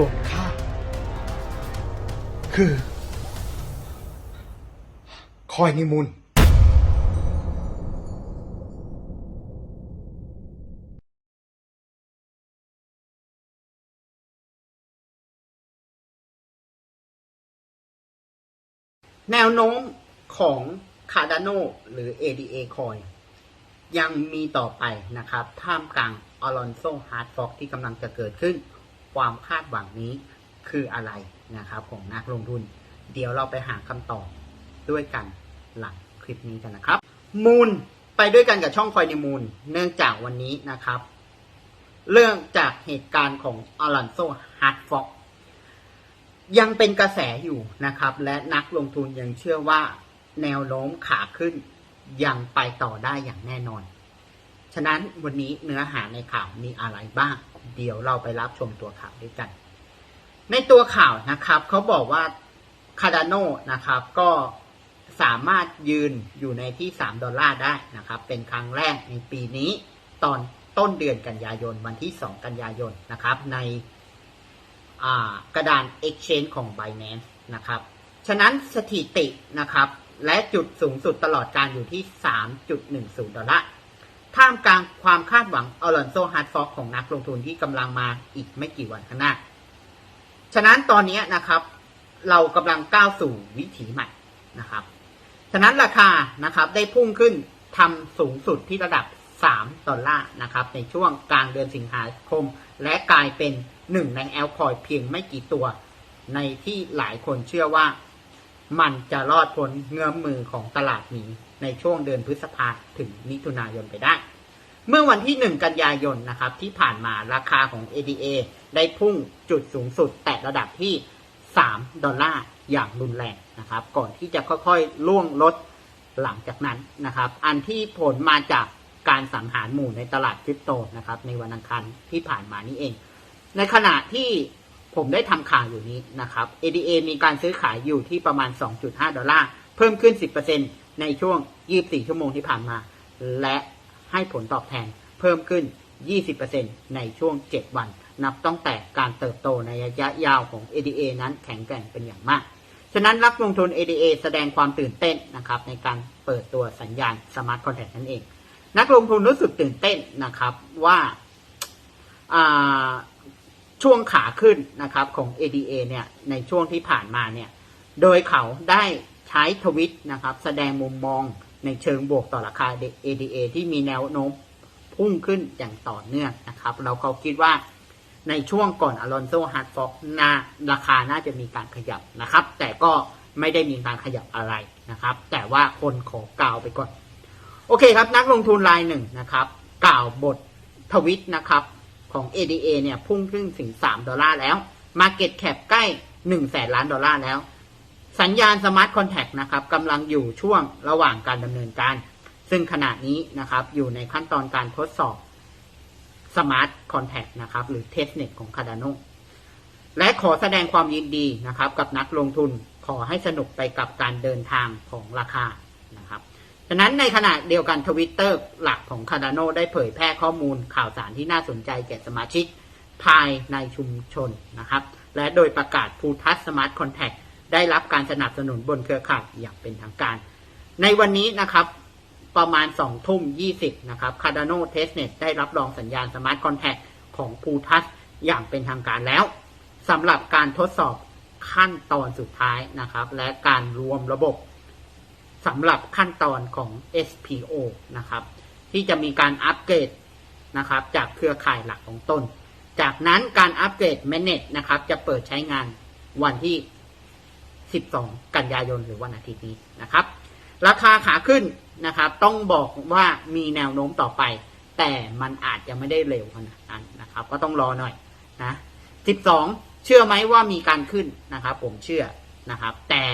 ส่วนข้าคือ คอยนิมูลแนวโน้มของ Cardano หรือ ADA Coin ยังมีต่อไปนะครับ ท่ามกลางอลอนโซฮาร์ดฟอกที่กำลังจะเกิดขึ้น ความคาดหวังนี้คืออะไรนะครับของนักลงทุน เดี๋ยวเราไปหาคำตอบด้วยกันหลังคลิปนี้กันนะครับ มูลไปด้วยกันกับช่องคอยในมูล เนื่องจากวันนี้นะครับ เรื่องจากเหตุการณ์ของอลอนโซฮาร์ดฟอกยังเป็นกระแสอยู่นะครับ และนักลงทุนยังเชื่อว่าแนวโน้มขาขึ้นยังไปต่อได้อย่างแน่นอน ฉะนั้นวันนี้เนื้อหาในข่าวมีอะไรบ้าง เดี๋ยวเราไปรับชมตัวข่าวด้วยกัน ในตัวข่าวนะครับเขาบอกว่าคา r ด a โนนะครับก็สามารถยืนอยู่ในที่ 3 ดอลลาร์ได้นะครับ เป็นครั้งแรกในปีนี้ ตอนต้นเดือนกันยายน วันที่ 2 กันยายนนะครับ ในกระดาน Exchange ของ Binance นะครับ ฉะนั้นสถิตินะครับ และจุดสูงสุดตลอดการอยู่ที่ 3.10 ดอลลาร์ ท่ามกลางความคาดหวังอลอนโซฮาร์ดฟอกของนักลงทุนที่กำลังมาอีกไม่กี่วันข้างหน้า ฉะนั้นตอนนี้นะครับ เรากำลังก้าวสู่วิถีใหม่นะครับ ฉะนั้นราคานะครับได้พุ่งขึ้นทำสูงสุดที่ระดับ 3 ดอลลาร์นะครับ ในช่วงกลางเดือนสิงหาคม และกลายเป็นหนึ่งในแอลคอยเพียงไม่กี่ตัว ในที่หลายคนเชื่อว่า มันจะรอดพ้นเงื้อมมือของตลาดนี้ ในช่วงเดือนพฤษภาถึงมิถุนายนไปได้ เมื่อวันที่ 1 กันยายนนะครับที่ผ่านมาราคาของ ADA ได้พุ่งจุดสูงสุด แตะระดับที่ 3 ดอลลาร์อย่างรุนแรงนะครับ ก่อนที่จะค่อยๆล่วงลดหลังจากนั้นนะครับ อันที่ผลมาจากการสังหารหมู่ในตลาดคริปโตนะครับในวันอังคารที่ผ่านมานี้เอง ในขณะที่ผมได้ทำข่าวอยู่นี้นะครับ ADA มีการซื้อขายอยู่ที่ประมาณ 2.5 ดอลลาร์ เพิ่มขึ้น 10% ในช่วง 24 ชั่วโมงที่ผ่านมา และให้ผลตอบแทนเพิ่มขึ้น 20%ในช่วง 7 วัน นับตั้งแต่การเติบโตในระยะยาวของ ADA นั้นแข็งแกร่งเป็นอย่างมาก ฉะนั้นนักลงทุน ADA แสดงความตื่นเต้นนะครับในการเปิดตัวสัญญาณ Smart Contract นั่นเอง นักลงทุนรู้สึกตื่นเต้นนะครับว่าาช่วงขาขึ้นนะครับของ ADA เนี่ยในช่วงที่ผ่านมาเนี่ยโดยเขาได้ ใช้ทวิตนะครับ แสดงมุมมองในเชิงบวกต่อราคา ADA ที่มีแนวโน้มพุ่งขึ้นอย่างต่อเนื่องนะครับ เราเขาคิดว่าในช่วงก่อนอลอนโซฮาร์ดฟอกนาราคาน่าจะมีการขยับนะครับ แต่ก็ไม่ได้มีการขยับอะไรนะครับ แต่ว่าคนขอกล่าวไปก่อน โอเคครับ นักลงทุนรายหนึ่งนะครับ กล่าวบททวิตนะครับของ ADA เนี่ยพุ่งขึ้นถึง 3 ดอลลาร์แล้ว Market Cap ใกล้ 1 แสนล้านดอลลาร์แล้ว สัญญาณ Smart Contract นะครับกำลังอยู่ช่วงระหว่างการดำเนินการ ซึ่งขณะนี้นะครับอยู่ในขั้นตอนการทดสอบ Smart Contract นะครับหรือ Testnet ของ Cardano และขอแสดงความยินดีนะครับ กับนักลงทุนขอให้สนุกไปกับการเดินทางของราคานะครับฉะนั้นในขณะเดียวกันทวิตเตอร์หลักของ Cardano ได้เผยแพร่ข้อมูลข่าวสารที่น่าสนใจแก่สมาชิกภายในชุมชนนะครับ และโดยประกาศ p u t a s Smart Contract ได้รับการสนับสนุนบนเครือข่ายอย่างเป็นทางการ ในวันนี้นะครับประมาณ2ทุ่ม 20 นะครับ Cardano Testnet ได้รับรองสัญญาณ Smart Contract ของ p u t a s อย่างเป็นทางการแล้วสำหรับการทดสอบขั้นตอนสุดท้ายนะครับ และการรวมระบบสำหรับขั้นตอนของ SPO นะครับ ที่จะมีการอัปเกรดนะครับ จากเครือข่ายหลักของตน จากนั้นการอัปเกรด Manage นะครับ จะเปิดใช้งานวันที่ 12 กันยายนหรือวันอาทิตย์นี้นะครับ ราคาขาขึ้นนะครับ ต้องบอกว่ามีแนวโน้มต่อไป แต่มันอาจจะไม่ได้เร็วขนาดนั้นนะครับ ก็ต้องรอหน่อยนะ 12 เชื่อไหมว่ามีการขึ้นนะครับ ผมเชื่อนะครับ แต่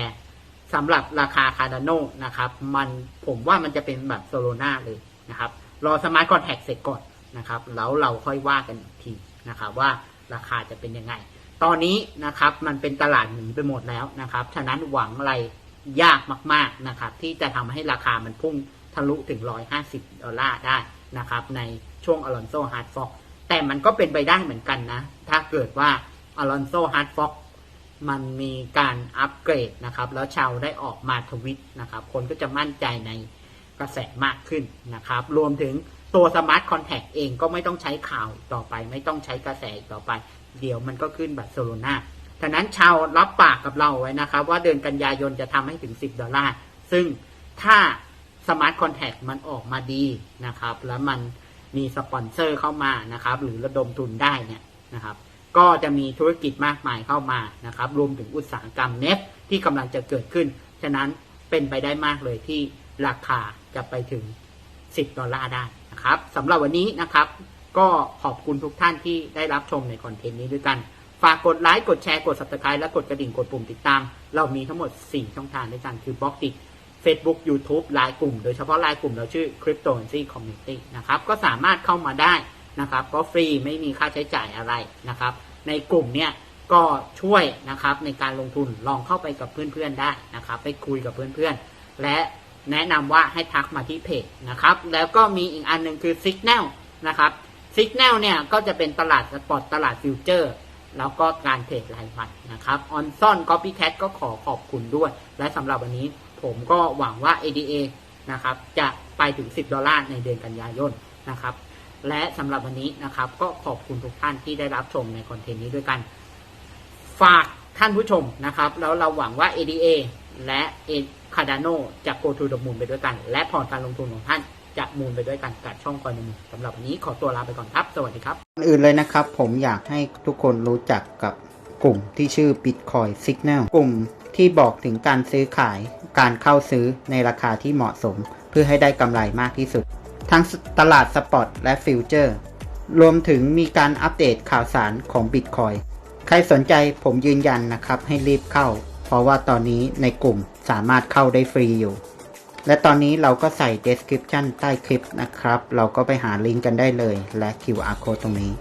สำหรับราคาคาร์ดานโนนะครับ มันผมว่ามันจะเป็นแบบโซโลนาเลยนะครับ รอสมาร์ทคอนแทคเสร็จก่อนนะครับ แล้วเราค่อยว่ากันอีกทีนะครับ ว่าราคาจะเป็นยังไง ตอนนี้นะครับมันเป็นตลาดหนีไปหมดแล้วนะครับ ฉะนั้นหวังอะไรยากมากๆนะครับ ที่จะทำให้ราคามันพุ่งทะลุถึง 150 ดอลลาร์ได้นะครับ ในช่วงอลอนโซฮาร์ดฟอกแต่มันก็เป็นไปได้เหมือนกันนะ ถ้าเกิดว่าอลอนโซฮาร์ดฟ็อกมันมีการอัปเกรดนะครับ แล้วชาวได้ออกมาทวิตนะครับ คนก็จะมั่นใจในกระแสมากขึ้นนะครับ รวมถึงตัวสมาร์ทคอนแทคเองก็ไม่ต้องใช้ข่าวต่อไป ไม่ต้องใช้กระแสต่อไป เดี๋ยวมันก็ขึ้นบัตรโซโลนาฉะนั้นชาวรับปากกับเราไว้นะครับ ว่าเดือนกันยายนจะทำให้ถึง 10 ดอลลาร์ ซึ่งถ้าสมาร์ทคอนแทคมันออกมาดีนะครับ แล้วมันมีสปอนเซอร์เข้ามานะครับ หรือระดมทุนได้เนี่ยนะครับ ก็จะมีธุรกิจมากมายเข้ามานะครับ รวมถึงอุตสาหกรรมเนฟที่กำลังจะเกิดขึ้น ฉะนั้นเป็นไปได้มากเลยที่ราคาจะไปถึง 10 ดอลลาร์ได้นะครับสำหรับวันนี้นะครับ ก็ขอบคุณทุกท่านที่ได้รับชมในคอนเทนต์นี้ด้วยกัน ฝากกดไลค์ กดแชร์ กด subscribe และกดกระดิ่ง กดปุ่มติดตาม เรามีทั้งหมด 4 ช่องทางด้วยกัน คือบล็อกติ Facebook YouTube ไลน์กลุ่ม โดยเฉพาะไลน์กลุ่มเราชื่อ Cryptocurrency Community นะครับ ก็สามารถเข้ามาได้นะครับ ก็ฟรีไม่มีค่าใช้จ่ายอะไรนะครับ ในกลุ่มเนี่ยก็ช่วยนะครับในการลงทุนลองเข้าไปกับเพื่อนๆได้นะครับ ไปคุยกับเพื่อนๆ และแนะนำว่าให้ทักมาที่เพจนะครับ แล้วก็มีอีกอันหนึ่งคือ Signal นะครับ Signal เนี่ยก็จะเป็นตลาดสปอร์ตตลาดฟิวเจอร์ แล้วก็การเทรดรายวันนะครับออนซอน Copycat ก็ขอขอบคุณด้วย และสำหรับวันนี้ผมก็หวังว่า ADA นะครับจะไปถึง 10 ดอลลาร์ในเดือนกันยายนนะครับและสำหรับวันนี้นะครับ ก็ขอบคุณทุกท่านที่ได้รับชมในคอนเทนต์นี้ด้วยกัน ฝากท่านผู้ชมนะครับ แล้วเราหวังว่า ADA และ Cardano จะ go to the moon ไปด้วยกัน และพอร์ตการลงทุนของท่าน จะมูลไปด้วยกันกับช่องคอยนมือสำหรับวันนี้ขอตัวลาไปก่อนครับ สวัสดีครับอนอื่นเลยนะครับ ผมอยากให้ทุกคนรู้จักกับกลุ่มที่ชื่อ Bitcoin Signal กลุ่มที่บอกถึงการซื้อขาย การเข้าซื้อในราคาที่เหมาะสม เพื่อให้ได้กำไรมากที่สุด ทั้งตลาดสปอตและฟิวเจอร์ รวมถึงมีการอัปเดตข่าวสารของ Bitcoin ใครสนใจผมยืนยันนะครับให้รีบเข้า เพราะว่าตอนนี้ในกลุ่มสามารถเข้าได้ฟรีอยู่ และตอนนี้เราก็ใส่ description ใต้คลิปนะครับ เราก็ไปหาลิงก์กันได้เลยและ QR code ตรงนี้